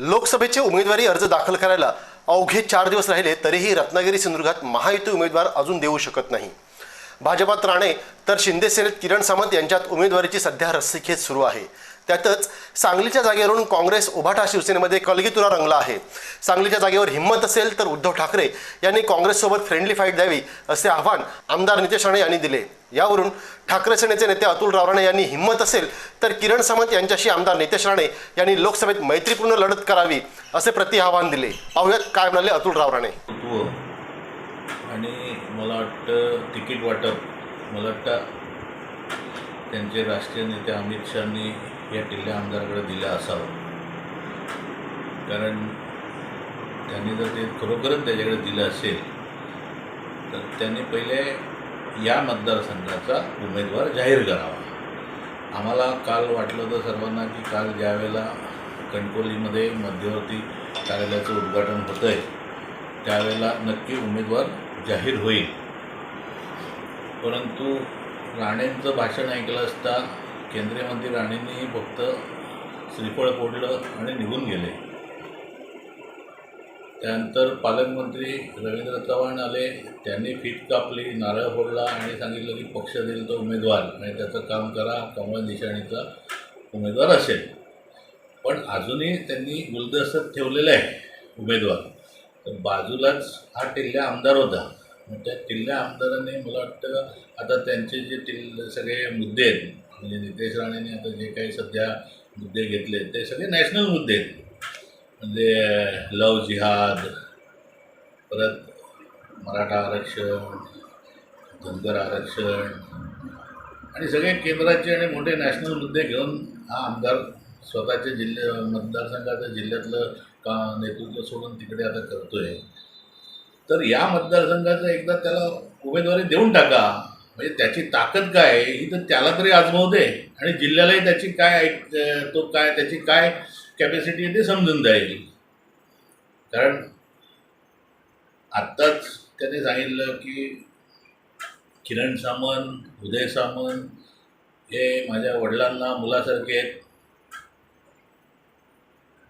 लोकसभेचे उमेदवारी अर्ज दाखल करायला अवघे चार दिवस राहिले तरीही रत्नागिरी सिंधुदुर्गात महायुती उमेदवार अजून देऊ शकत नाही. भाजपात राणे तर शिंदे सेनेत किरण सामंत यांच्यात उमेदवारीची सध्या रस्सीखेच सुरू आहे. त्यातच सांगलीच्या जागेवरून काँग्रेस उभाटा शिवसेनेमध्ये कलगीतुरा रंगला आहे. सांगलीच्या जागेवर हिंमत असेल तर उद्धव ठाकरे यांनी काँग्रेससोबत फ्रेंडली फाईट द्यावी असे आव्हान आमदार नितेश राणे यांनी दिले. यावरून ठाकरे सेनेचे नेते अतुल रावराणे यांनी हिंमत असेल तर किरण सामंत यांच्याशी आमदार नितेश राणे यांनी लोकसभेत मैत्रीपूर्ण लढत करावी असे प्रति आव्हान दिले. पाहुयात काय म्हणाले अतुल रावराणे. आणि मला वाटतं तिकीट वाटप मला वाटतं त्यांचे राष्ट्रीय नेते अमित शहानी या किल्ल्या आमदाराकडे दिलं असावं. कारण त्यांनी जर ते खरोखरच त्याच्याकडे दिलं असेल तर त्यांनी पहिले या मतदारसंघाचा उमेदवार जाहीर करावा. आम्हाला काल वाटलं होतं सर्वांना की काल ज्यावेळेला कणकोलीमध्ये मध्यवर्ती कार्यालयाचं उद्घाटन होतं आहे त्यावेळेला नक्की उमेदवार जाहीर होईल. परंतु राणेंचं भाषण ऐकलं असता केंद्रीय मंत्री राणेंनी फक्त श्रीफळ फोडलं आणि निघून गेले. त्यानंतर पालकमंत्री रवींद्र चव्हाण आले. त्यांनी फीत कापली नारळ फोडला आणि सांगितलं की पक्ष देईल तो उमेदवार. आणि त्याचं काम करा कमळ निशाणीचा उमेदवार असेल. पण अजूनही त्यांनी गुलदस्त्यात ठेवलेलं आहे उमेदवार. तर बाजूलाच हा टिल्ल्या आमदार होता. त्या टिल्ल्या आमदाराने मला वाटतं आता त्यांचे जे टिल सगळे मुद्दे आहेत म्हणजे नितेश राणेने आता जे काही सध्या मुद्दे घेतले ते सगळे नॅशनल मुद्दे आहेत. म्हणजे लव जिहाद परत मराठा आरक्षण धनगर आरक्षण आणि सगळे केंद्राचे आणि मोठे नॅशनल मुद्दे घेऊन हा आमदार स्वतःच्या जिल्ह्या मतदारसंघाचं जिल्ह्यातलं का नेतृत्व सोडून तिकडे आता करतो आहे तर या मतदारसंघाचं एकदा त्याला उमेदवारी देऊन टाका. म्हणजे त्याची ताकद काय आहे ही तर त्याला तरी आजमावू दे. आणि जिल्ह्यालाही त्याची काय ऐक तो काय त्याची काय कॅपॅसिटी आहे ते समजून जाईल. कारण आत्ताच त्याने सांगितलं की किरण सामंत उदय सामंत हे माझ्या वडिलांना मुलासारखे आहेत.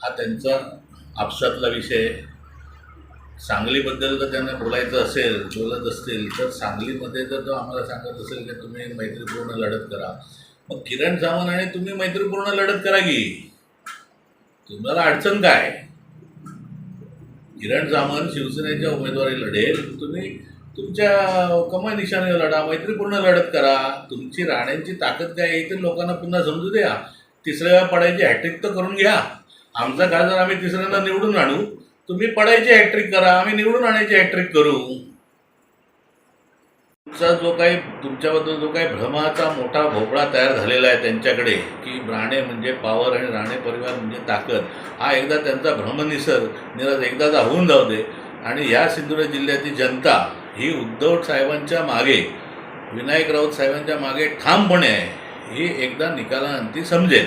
हा त्यांचा आपसातला विषय सांगलीबद्दल जर त्यांना बोलायचं असेल बोलत असतील तर सांगलीमध्ये जर तो आम्हाला सांगत असेल की तुम्ही मैत्रीपूर्ण लढत करा मग किरण सावंत आणि तुम्ही मैत्रीपूर्ण लढत करा की? तुम्हाला अडचण काय? किरण सामंत शिवसेनेच्या उमेदवारी लढेल तुम्ही तुमच्या कमाई निशाने लढा मैत्रीपूर्ण लढत करा. तुमची राण्यांची ताकद काय आहे ते लोकांना पुन्हा समजू द्या. तिसऱ्या पडायची हॅट्रिक तर करून घ्या. आमचा खासदार आम्ही तिसऱ्यांदा निवडून आणू. तुम्ही पडायची हॅट्रिक करा आम्ही निवडून आणायची हॅट्रिक करू. तुमचा जो काही तुमच्याबद्दल जो काही भ्रमाचा मोठा भोपळा तयार झालेला आहे त्यांच्याकडे की राणे म्हणजे पॉवर आणि राणे परिवार म्हणजे ताकद हा एकदा त्यांचा भ्रमनिसर निरज एकदाचा होऊन जाऊ दे. आणि या सिंधुदुर्ग जिल्ह्यातील जनता ही उद्धव साहेबांच्या मागे विनायक राऊत साहेबांच्या मागे ठामपणे आहे. ही एकदा निकालानंतर समजेल.